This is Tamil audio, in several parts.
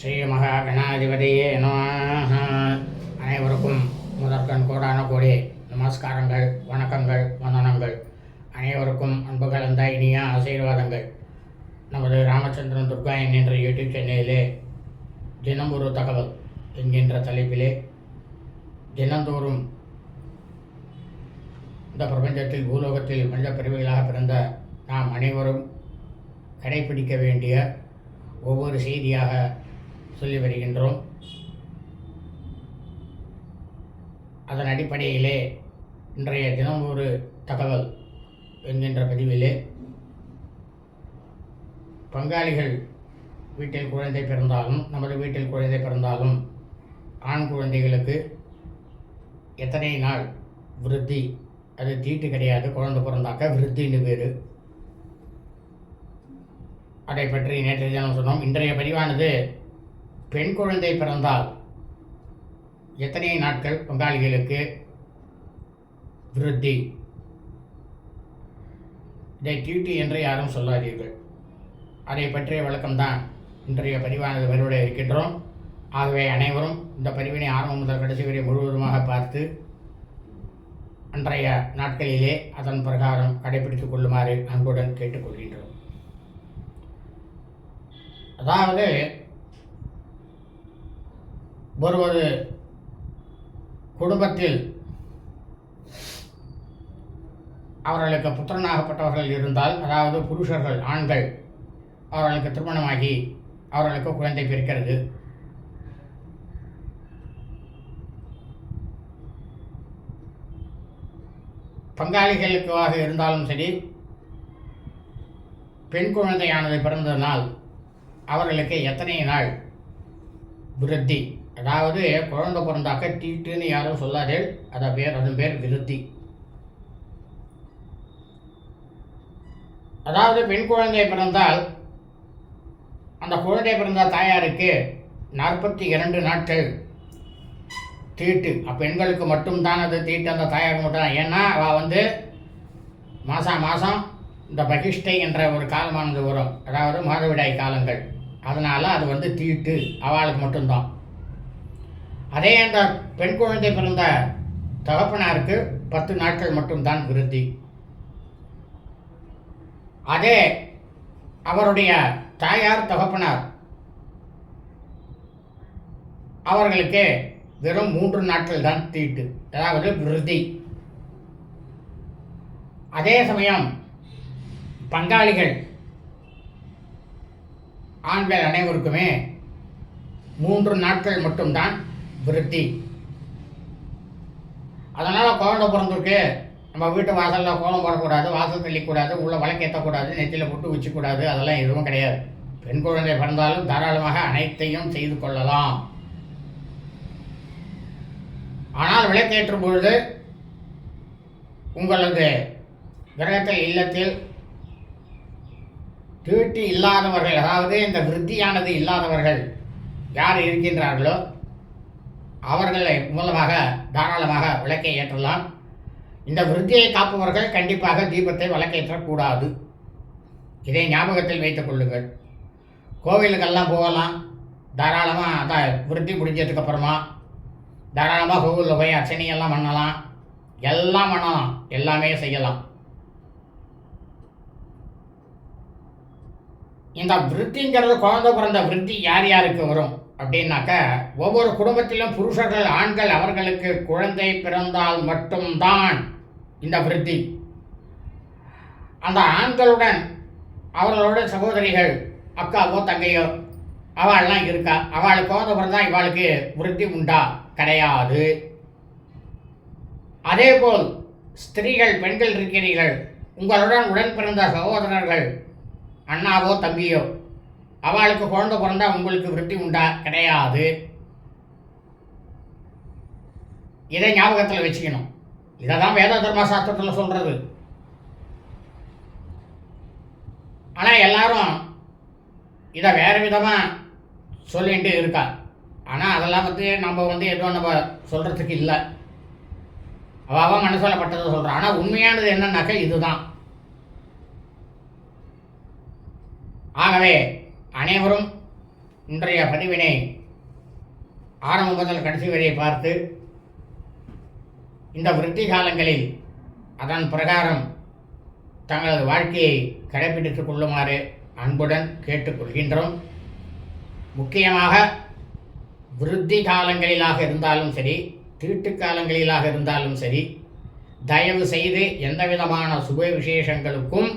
ஸ்ரீ மகாகணாதிபதியே நம அனைவருக்கும் முதற்கண் கோடான கோடி நமஸ்காரங்கள் வணக்கங்கள் வந்தனங்கள். அனைவருக்கும் அன்பு கலந்த இனிய ஆசீர்வாதங்கள். நமது ராமச்சந்திரன் துர்கா என்கின்ற யூடியூப் சேனலிலே தினம் ஒரு தகவல் என்கின்ற தலைப்பிலே தினந்தோறும் இந்த பிரபஞ்சத்தில் பூலோகத்தில் மனித பிரிவுகளாக பிறந்த நாம் அனைவரும் கடைபிடிக்க வேண்டிய ஒவ்வொரு செய்தியாக சொல்லி வருகின்றோம். அதன் அடிப்படையிலே இன்றைய தினம் ஒரு தகவல் என்கின்ற பதிவிலே பங்காளிகள் வீட்டில் குழந்தை பிறந்தாலும் நமது வீட்டில் குழந்தை பிறந்தாலும் ஆண் குழந்தைகளுக்கு எத்தனை நாள் விருத்தி? அது தீட்டு கிடையாது குழந்தை பிறந்தாக்க விருத்தின்னு பேர் அதை பற்றி நேற்றைய தினம் சொன்னோம். இன்றைய பதிவானது பெண் குழந்தை பிறந்தால் எத்தனை நாட்கள் பங்காளிகளுக்கு விருத்தி? இதை டியூட்டி என்று யாரும் சொல்லாதீர்கள். அதை பற்றிய விளக்கம்தான் இன்றைய பதிவானது வருவிட இருக்கின்றோம். ஆகவே அனைவரும் இந்த பதிவினை ஆரம்பம் முதல் கடைசி வரை முழுவதுமாக பார்த்து அன்றைய நாட்களிலே அதன் பிரகாரம் கடைபிடித்துக் கொள்ளுமாறு அன்புடன் கேட்டுக்கொள்கின்றோம். அதாவது ஒருவது குடும்பத்தில் அவர்களுக்கு புத்திரனாகப்பட்டவர்கள் இருந்தால் அதாவது புருஷர்கள் ஆண்கள் அவர்களுக்கு திருமணமாகி அவர்களுக்கு குழந்தை பிறக்கிறது. பங்காளிகளுக்காக இருந்தாலும் சரி பெண் குழந்தையானது பிறந்த நாள் அவர்களுக்கு எத்தனை நாள் விருத்தி அதாவது குழந்தை பிறந்தாக்க தீட்டுன்னு யாரும் சொல்லாதே. அதை பேர் அதன் பேர் விருத்தி. அதாவது பெண் குழந்தை பிறந்தால் அந்த குழந்தை பிறந்த தாயாருக்கு நாற்பத்தி இரண்டு நாட்கள் தீட்டு. அப்பெண்களுக்கு மட்டும்தான் அது தீட்டு அந்த தாயாருக்கு மட்டும் தான் ஏன்னா அவள் வந்து மாதம் மாதம் இந்த பகிஷ்டை என்ற ஒரு காலமானது வரும். அதாவது மாதவிடாய் காலங்கள். அதனால் அது வந்து தீட்டு. அவளுக்கு மட்டும்தான். அதே அந்த பெண் குழந்தை பிறந்த தகப்பனாருக்கு பத்து நாட்கள் மட்டும்தான் விருத்தி. அதே அவருடைய தாயார் தகப்பனார் அவர்களுக்கு வெறும் மூன்று நாட்கள் தான் தீட்டு அதாவது விருதி அதே சமயம் பங்காளிகள் ஆண்கள் அனைவருக்குமே மூன்று நாட்கள் மட்டும்தான் விருத்தி அதனால் குழந்தை பிறந்திருக்கு. நம்ம வீட்டு வாசலில் கோலம் போடக்கூடாது வாசல் தள்ளிக்கூடாது உள்ளே வழக்கேற்றக்கூடாது நெத்தியில் புட்டு வச்சுக்கூடாது அதெல்லாம் எதுவும் கிடையாது. பெண் குழந்தை பிறந்தாலும் தாராளமாக அனைத்தையும் செய்து கொள்ளலாம். ஆனால் விளக்கேற்றும் பொழுது உங்களது கிரகத்தில் இல்லத்தில் தீட்டு இல்லாதவர்கள் அதாவது இந்த விருத்தியானது இல்லாதவர்கள் யார் இருக்கின்றார்களோ அவர்களை மூலமாக தாராளமாக விளக்கை ஏற்றலாம். இந்த விருத்தியை காப்பவர்கள் கண்டிப்பாக தீபத்தை விளக்கேற்றக்கூடாது இதை ஞாபகத்தில் வைத்துக் கொள்ளுங்கள். கோவிலுக்கெல்லாம் போகலாம். தாராளமாக அதான் விருத்தி முடிஞ்சதுக்கப்புறமா தாராளமாக கோவிலில் போய் அர்ச்சனையெல்லாம் பண்ணலாம். எல்லாம் பண்ணலாம். எல்லாமே செய்யலாம். இந்த விருத்திங்கிறது குழந்தை பிறந்த விருத்தி யார் யாருக்கு வரும்? அப்படின்னாக்க ஒவ்வொரு குடும்பத்திலும் புருஷர்கள் ஆண்கள் அவர்களுக்கு குழந்தை பிறந்தால் மட்டும்தான் இந்த விருத்தி. அந்த ஆண்களுடன் அவர்களோட சகோதரிகள் அக்காவோ தங்கையோ அவள்லாம் இருக்கா? அவளுக்கு போதவர் தான் இவளுக்கு விருத்தி உண்டா? கிடையாது. அதேபோல் ஸ்திரீகள் பெண்கள் இருக்கிறீர்கள். உங்களுடன் உடன் பிறந்த சகோதரர்கள் அண்ணாவோ தம்பியோ அவளுக்கு குழந்தை பிறந்தா உங்களுக்கு விருத்தி உண்டா? கிடையாது. இதை ஞாபகத்தில் வச்சுக்கணும். இதை தான் வேத தர்ம சாஸ்திரத்தில் சொல்கிறது ஆனால் எல்லாரும் இதை வேறு விதமாக சொல்லிட்டு இருக்கா. ஆனால் அதெல்லாம் வந்து நம்ம வந்து எதுவும் நம்ம சொல்கிறதுக்கு இல்லை. அவள் மனசில் பட்டதை சொல்கிறான் ஆனால் உண்மையானது என்னன்னாக்கா இதுதான். ஆகவே அனைவரும் இன்றைய பதிவினை ஆரம்பம் முதல் கடைசி வரை பார்த்து இந்த விருத்தி காலங்களில் அதன் பிரகாரம் தங்களது வாழ்க்கையை கடைபிடித்துக் கொள்ளுமாறு அன்புடன் கேட்டுக்கொள்கின்றோம் முக்கியமாக விருத்தி காலங்களிலாக இருந்தாலும் சரி தீட்டு காலங்களிலாக இருந்தாலும் சரி தயவு செய்து எந்த விதமான சுப விசேஷங்களுக்கும்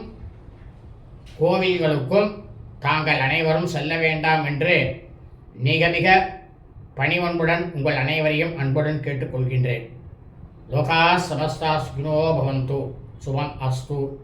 கோவில்களுக்கும் தாங்கள் அனைவரும் செல்ல வேண்டாம் என்று மிக மிக பணிவன்புடன் உங்கள் அனைவரையும் அன்புடன் கேட்டுக்கொள்கின்றேன். லோகா சமஸ்தா சுகினோ பவந்து. சுபம் அஸ்து.